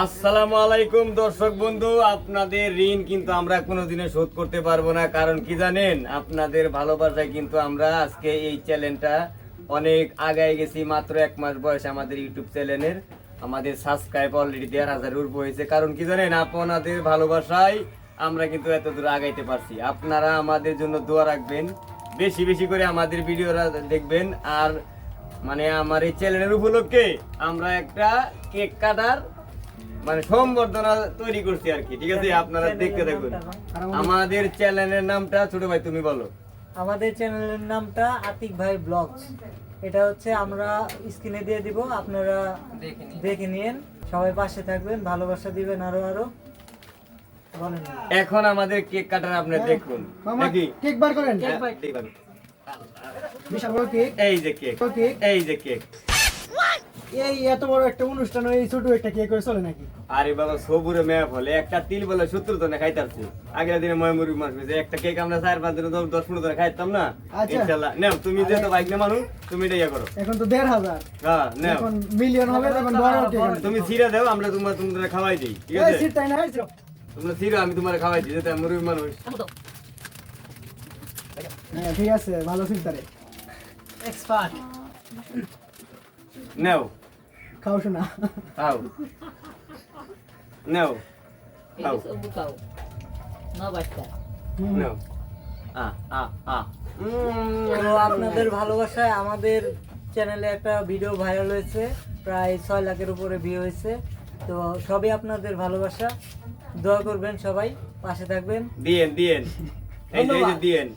আসসালামু আলাইকুম দর্শক বন্ধু, আপনাদের ঋণ কিন্তু আমরা কোনোদিনও শোধ করতে পারব না, কারণ কি জানেন? আপনাদের ভালোবাসায় কিন্তু আমরা আজকে এই চ্যানেলটা অনেক আগায় গেছি, মাত্র এক মাস বয়স আমাদের ইউটিউব চ্যানেলের আমাদের সাবস্ক্রাইব অলরেডি দেড় হাজার উপর হয়েছে। কারণ কি জানেন? আপনাদের ভালোবাসায় আমরা কিন্তু এত দূর আগাইতে পারছি। আপনারা আমাদের জন্য দোয়া রাখবেন, বেশি বেশি করে আমাদের ভিডিওরা দেখবেন। আর মানে আমার এই চ্যানেলের উপলক্ষে আমরা একটা কেক কাটার মানে সম্বর্ধনা তৈরি করছি আর কি ঠিক আছে? আপনারা দেখতে দেখুন আমাদের চ্যানেলের নামটা ছোট ভাই তুমি বলো। আমাদের চ্যানেলের নামটা আতিক ভাই ব্লগস। এটা হচ্ছে আমরা স্ক্রিনে দিয়ে দিব আপনারা দেখে নিন। সবাই পাশে থাকবেন ভালোবাসা দিবেন আরও আরও। এখন আমাদের কেক কাটার আপনি দেখুন নাকি? কেক বার করেন। হ্যাঁ, দেখুন। এই যে কেক কেক। এই যে কেক। এই এত বড় একটা অনুষ্ঠান এই ছোট একটা কেক করে চলে নাকি? আরে বাবা সবুরে মেয়ে বলে একটা তিল বলে সত্তর জনে খাইতারছে আগের দিনে ময়মুরি মাস হয়েছে একটা কেক আমরা চার পাঁচ দিনে দশ দশ পনেরো জনে খাইতাম না? আচ্ছা। ইনশাল্লাহ। নেও তুমি যেহেতু বাইক না মানুষ তুমি এটা ইয়ে করো। এখন তো দেড় হাজার। হ্যাঁ নেও। এখন মিলিয়ন হবে তখন বড় তুমি সিরা দাও আমরা তোমার তোমরা খাওয়াই দিই ঠিক আছে? সিট তাই না তোমরা সিরা আমি তোমার খাওয়াই দিই যেটা মুরগি মানুষ। হ্যাঁ ঠিক আছে ভালো তারে এক্সপার্ট নেও। খাও শোনা। খাও। নেও। খাও। নেও আ আ আ। তো আপনাদের ভালোবাসায় আমাদের চ্যানেলে একটা ভিডিও ভাইরাল হয়েছে। প্রায় ছয় লাখের উপরে ভিউ হয়েছে। তো সবই আপনাদের ভালোবাসা। দোয়া করবেন সবাই। পাশে থাকবেন। দিয়েন দিয়েন। এই এই যে দিয়েন।